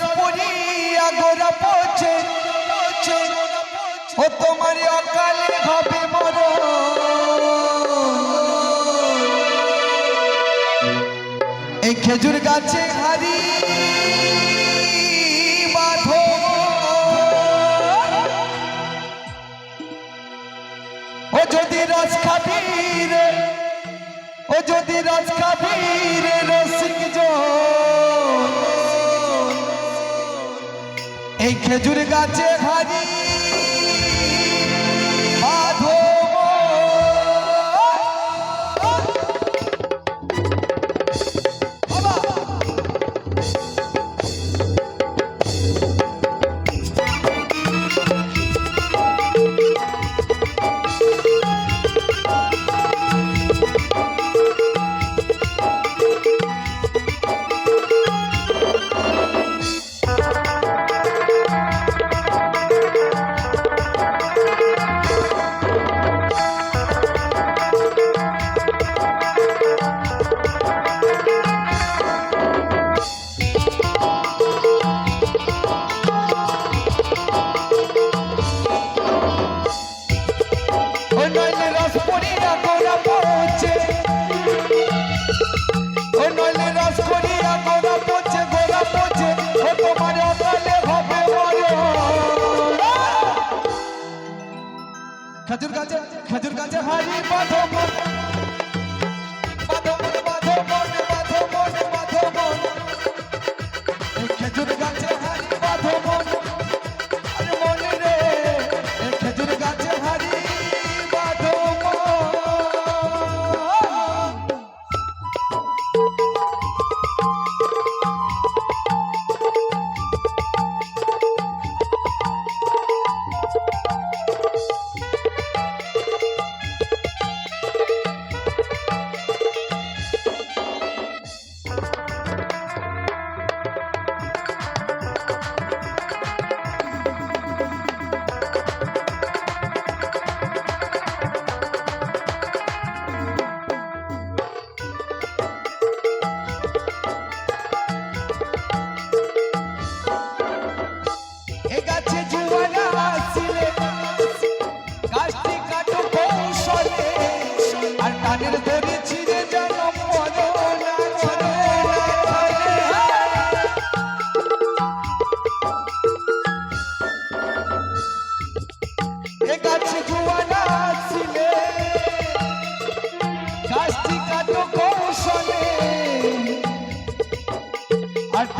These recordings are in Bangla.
রস পড়িয়া গোরা পচে। ও তোমার অকালে হবে মর এই খেজুর গাছে হারি খেজুর গাছে হারি বাঁধো খেজুর গাছে খেজুর গাছে হারি বাঁধো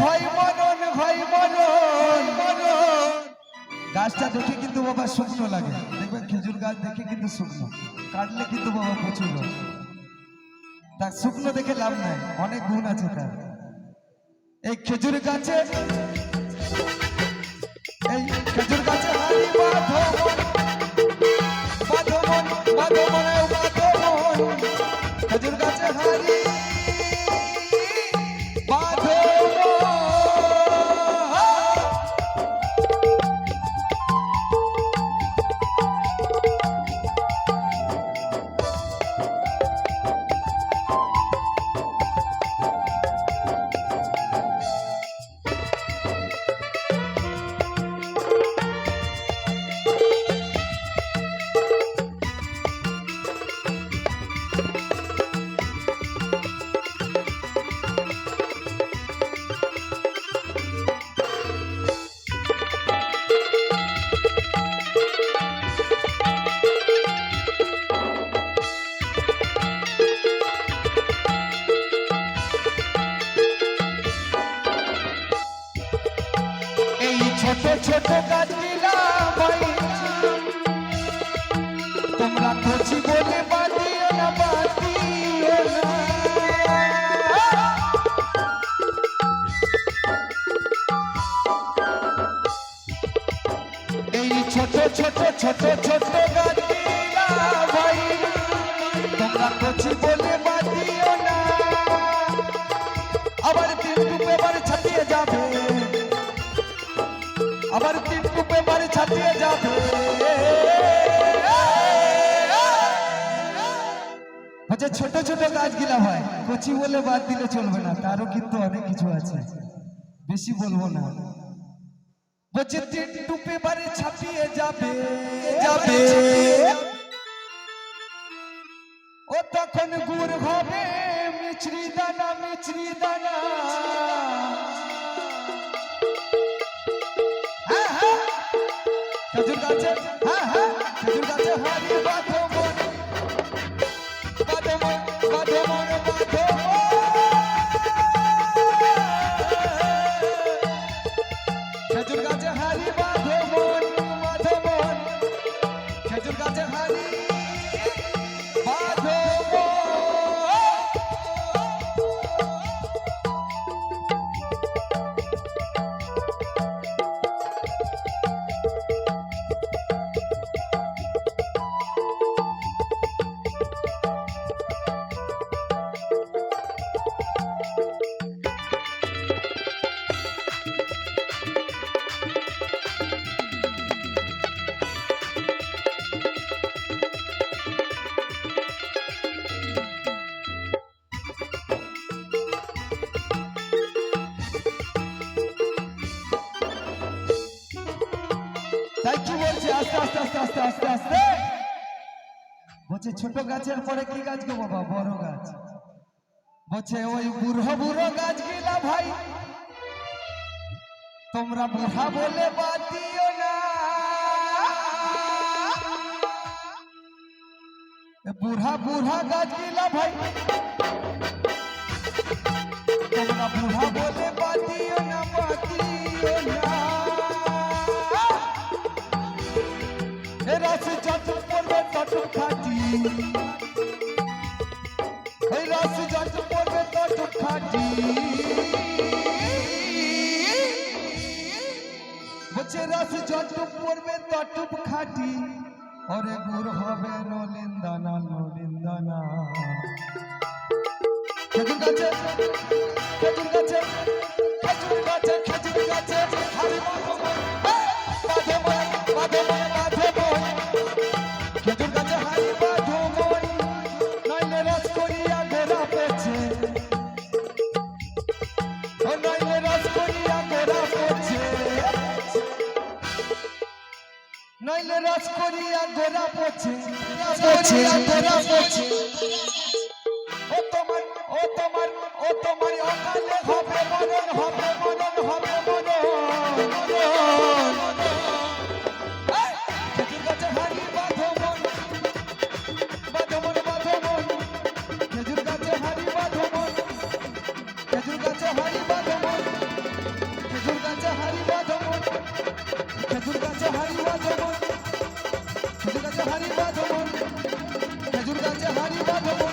ভাই মরণ ভাই মরণ গাছটা দেখে কিন্তু বাবা শুকনো লাগে। দেখবেন খেজুর গাছ দেখে কিন্তু শুকনো। কাটলে কিন্তু বাবা প্রচুর রস। তা শুকনো দেখে লাভ নাই অনেক গুণ আছে তার। এই খেজুর গাছে এই খেজুর গাছে হারি বাঁধো মন, বাঁধো মন, বাঁধো মনে বাঁধো মন। খেজুর গাছে হারি ছোট ছোট গাছগুলা হয়েছি তোমরা তো জীবনে আবার ছাপিয়ে যাবে। আবার টুপে বাড়ি ছাটিয়ে যাবে। আচ্ছা ছোট ছোট গাছগুলা ভাই কচি বলে বাদ দিলে চলবে না, তারও কিন্তু অনেক কিছু আছে। বেশি বলব না। বলছে, তিন টুপে বাড়ি ছাপিয়ে যাবে যাবে। ও তখন গুড় হবে, মিছরি দানা মিছরি দানা। খেজুর গাছে হ্যাঁ হ্যাঁ খেজুর গাছে হারিয়ে বাঁধো মন। বাঁধো মন বাঁধো মন হারি বাঁধো মন বাঁধো মন। খেজুর গাছে হারি আস্তে আস্তে আস্তে আস্তে আস্তে আস্তে। বলছে, ছোট গাছের পরে কি গাছ গো বাবা? বড় গাছ। বলছে, ওই বুড়ো বুড়ো গাছ ভাই, তোমরা বুড়া বলে বাদ দিও না বুড়া বুড়া গাছ গিলা ভাই, তোমরা বুড়া বলে বাদ খাটি এই রস যত পড়বে তত খাটি বলছে, রস যত পড়বে তত খাটি ওরে গুড় হবে নলিন দানা নলিন দানা খেজুর গাছে খেজুর গাছে খেজুর গাছে খেজুর গাছে, হারি মাধব। মাধব মাধব মাধব। খেজুর গাছে রস করিয়া গোরা পছে পছে গোরা পছে ও তোমার ও তোমার ও তোমার অকালে হবে মরণ হবে মরণ হবে মরণ। এই, খেজুর গাছে হারি বাঁধো মন